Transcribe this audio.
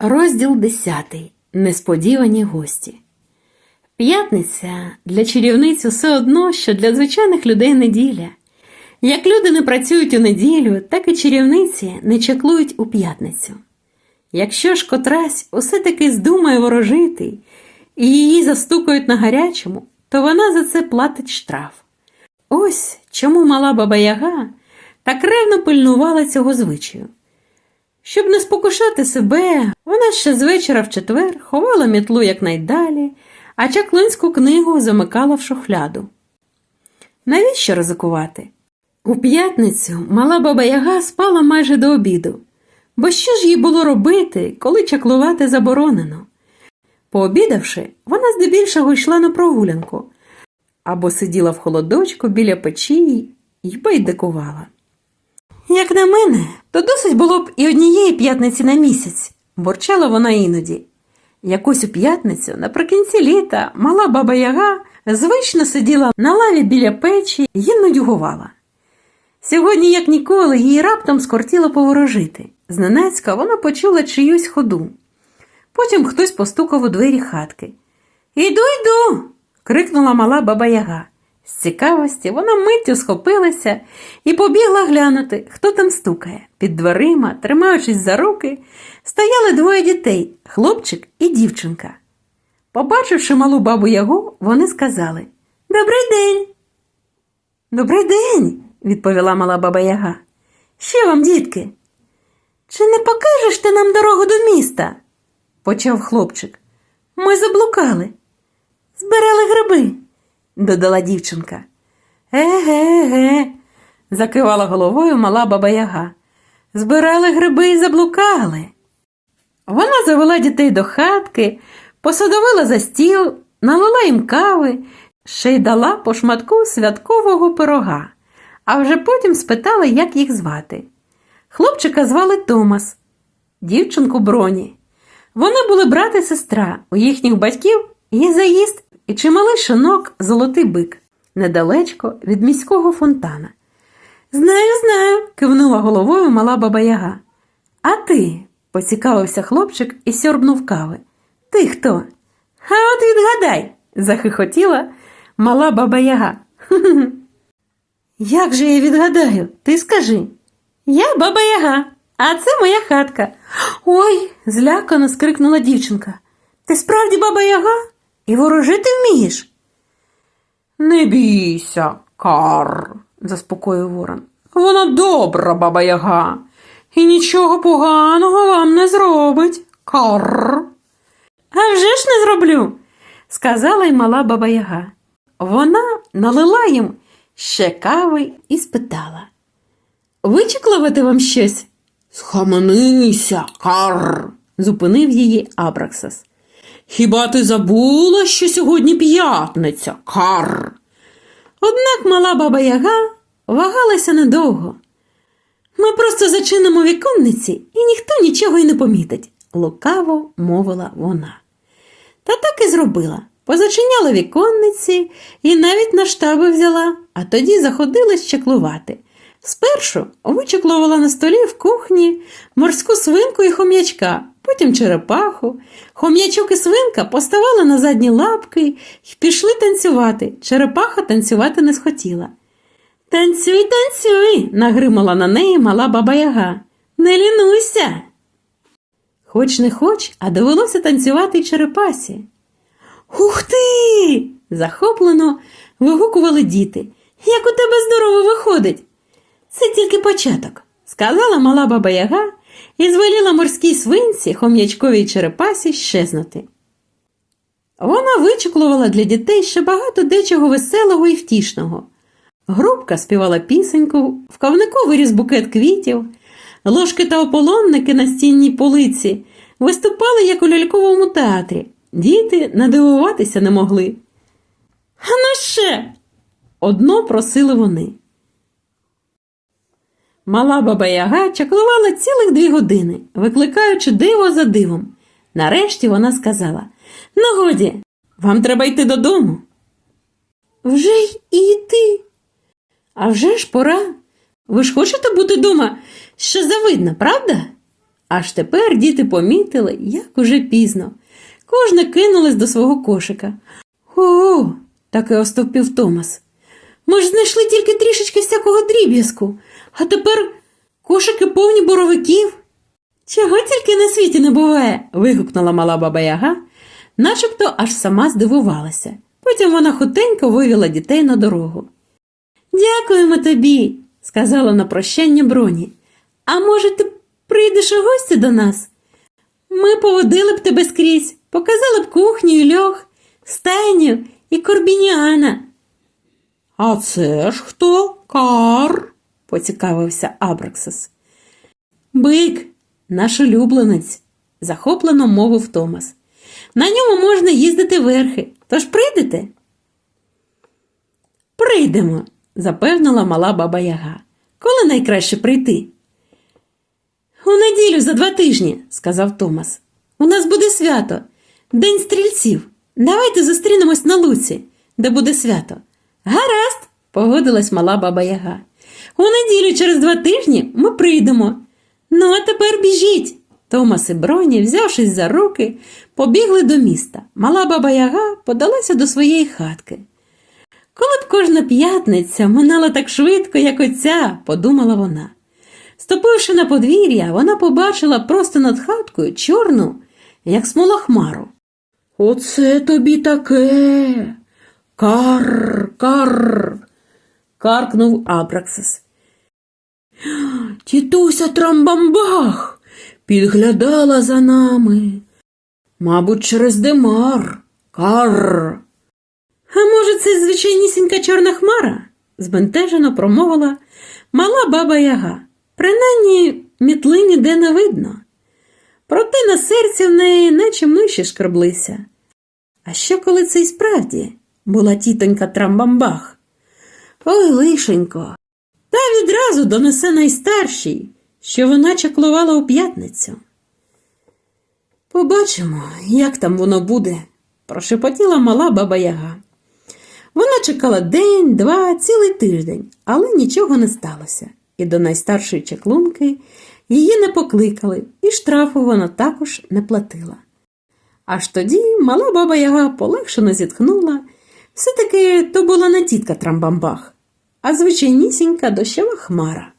Розділ 10. Несподівані гості. П'ятниця для чарівниць усе одно, що для звичайних людей неділя. Як люди не працюють у неділю, так і чарівниці не чаклують у п'ятницю. Якщо ж котрась усе таки здумає ворожити і її застукають на гарячому, то вона за це платить штраф. Ось чому мала баба Яга так ревно пильнувала цього звичаю. Щоб не спокушати себе, вона ще з вечора в четвер ховала мітлу якнайдалі, а чаклунську книгу замикала в шухляду. Навіщо ризикувати? У п'ятницю мала баба Яга спала майже до обіду, бо що ж їй було робити, коли чаклувати заборонено? Пообідавши, вона здебільшого йшла на прогулянку або сиділа в холодочку біля печі й байдикувала. Як на мене, то досить було б і однієї п'ятниці на місяць, борчала вона іноді. Якусь у п'ятницю наприкінці літа мала баба Яга звично сиділа на лаві біля печі і нудьгувала. Сьогодні, як ніколи, їй раптом скортіло поворожити. Зненацька вона почула чиюсь ходу. Потім хтось постукав у двері хатки. Іду, йду. крикнула мала баба Яга. З цікавості вона миттю схопилася і побігла глянути, хто там стукає. Під дверима, тримаючись за руки, стояли двоє дітей хлопчик і дівчинка. Побачивши малу бабу Ягу, вони сказали Добрий день. Добрий день, відповіла мала баба Яга. Що вам, дітки? Чи не покажеш ти нам дорогу до міста? почав хлопчик. Ми заблукали. Збирали гриби, додала дівчинка. Еге, еге, закивала головою мала баба Яга. Збирали гриби і заблукали. Вона завела дітей до хатки, посадовила за стіл, налила їм кави, ще й дала по шматку святкового пирога, а вже потім спитала, як їх звати. Хлопчика звали Томас, дівчинку Броні. Вони були брат і сестра. У їхніх батьків є заїзд і чималий шинок золотий бик, недалечко від міського фонтана. Знаю, знаю, кивнула головою мала баба Яга. А ти? поцікавився хлопчик і сьорбнув кави. Ти хто? А от відгадай, захихотіла мала баба Яга. «Хе-хе-хе». Як же я відгадаю? Ти скажи. Я баба Яга, а це моя хатка. Ой, злякано скрикнула дівчинка. Ти справді баба Яга? І ворожити вмієш? Не бійся, кар, заспокоїв ворон. Вона добра, баба Яга, і нічого поганого вам не зробить. Кар. А вже ж не зроблю, сказала й мала баба Яга. Вона налила їм ще кави і спитала. Вичеклувати вам щось? Схаменися, кар, зупинив її Абраксас. Хіба ти забула, що сьогодні п'ятниця, кар? Однак мала баба Яга вагалася недовго. Ми просто зачинимо віконниці, і ніхто нічого й не помітить, лукаво мовила вона. Та так і зробила. Позачиняла віконниці і навіть на штаби взяла, а тоді заходилась чеклувати. Спершу вичеклувала на столі в кухні морську свинку і хом'ячка, потім черепаху. Хом'ячок і свинка поставали на задні лапки і пішли танцювати. Черепаха танцювати не схотіла. Танцюй, танцюй, нагримала на неї мала баба Яга. Не лінуйся. Хоч не хоч, а довелося танцювати й черепасі. Ух ти! захоплено вигукували діти. Як у тебе здорово виходить. Це тільки початок, сказала мала баба Яга і звеліла морській свинці хом'ячковій черепасі щезнути. Вона вичеклувала для дітей ще багато дечого веселого і втішного. Грубка співала пісеньку, в кавнику виріс букет квітів, ложки та ополонники на стінній полиці виступали, як у ляльковому театрі. Діти надивуватися не могли. А на ще? Одно просили вони. Мала баба Яга чаклувала цілих дві години, викликаючи диво за дивом. Нарешті вона сказала Ну, годі, вам треба йти додому. Вже й іти. А вже ж пора. Ви ж хочете бути дома ще завидно, правда? Аж тепер діти помітили, як уже пізно. Кожна кинулась до свого кошика. О, таки остовпів Томас. Ми ж знайшли тільки трішечки всякого дріб'язку, а тепер кошики повні боровиків. Чого тільки на світі не буває. вигукнула мала баба Яга, начебто аж сама здивувалася. Потім вона хутенько вивела дітей на дорогу. Дякуємо тобі, сказала на прощання броні. А може, ти прийдеш у гості до нас? Ми поводили б тебе скрізь, показали б кухню і льох, стайню і корбініана. А це ж хто? Кар? поцікавився Абраксис. Бик, наш улюбленець, захоплено мовив Томас. На ньому можна їздити верхи, тож прийдете? Прийдемо, запевнила мала баба Яга. Коли найкраще прийти? У неділю за два тижні, сказав Томас. У нас буде свято, День стрільців. Давайте зустрінемось на луці, де буде свято. Гаразд, погодилась мала баба Яга. У неділю через два тижні ми прийдемо. Ну, а тепер біжіть. Томас і Броні, взявшись за руки, побігли до міста. Мала баба Яга подалася до своєї хатки. Коли б кожна п'ятниця минала так швидко, як оця, подумала вона. Ступивши на подвір'я, вона побачила просто над хаткою чорну, як смола хмару. Оце тобі таке. Кар, кар. каркнув Абраксис. Тітуся Трамбамбах підглядала за нами. Мабуть, через димар. Кар. А може, це звичайнісінька чорна хмара? збентежено промовила мала баба Яга. Принаймні мітли ніде не видно. Проте на серці в неї наче миші шкреблися. А що, коли це й справді була тітонька Трамбамбах? Ой, лишенько. Та відразу донесе найстаршій, що вона чаклувала у п'ятницю. Побачимо, як там воно буде, прошепотіла мала баба Яга. Вона чекала день, два, цілий тиждень, але нічого не сталося, і до найстаршої чаклунки її не покликали, і штрафу вона також не платила. Аж тоді мала баба Яга полегшено зітхнула. Все-таки то була не тітка Трамбамбах, а звичайнісінька дощова хмара.